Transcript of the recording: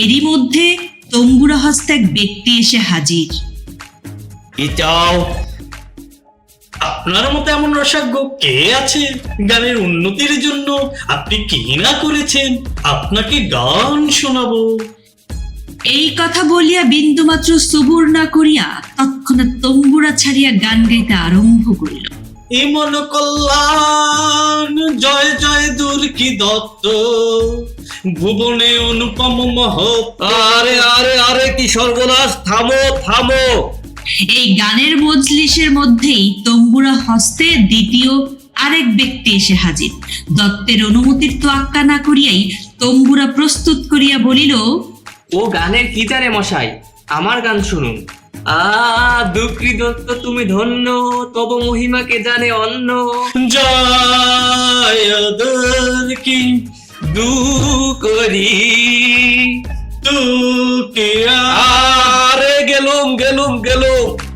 এরই মধ্যে তম্বুরা হস্তে এক ব্যক্তি এসে হাজির। চাও আপনার মতো এমন রসাজ্ঞ কে আছে গানের উন্নতির জন্য? আপনি কি না করেছেন? আপনাকে গান শোনাবো। এই কথা বলিয়া বিন্দুমাত্র সবুর না করিয়া তৎক্ষণাৎ তম্বুরা ছাড়িয়া গান গাইতে আরম্ভ করিল। ইমন কল্যাণ জয় জয় দুর্কি দত্ত। ভুবনে অনুপম মহৎ আরে আরে আরে কি সর্বনাশ! থামো থামো! এই গানের মজলিসের মধ্যেই তম্বুরা হস্তে দ্বিতীয় আরেক ব্যক্তি এসে হাজির। দত্তের অনুমতির তো আক্কা না করিয়াই তম্বুরা প্রস্তুত করিয়া বলিল ও গানের কি জানে মশাই? আমার গান শুনুন। আ দুঃখী দত্ত তুমি ধন্য তব মহিমাকে জানে অন্য জয় দুর্কি দু করি। তুকে আর গেলুম গেলুম গেলুম।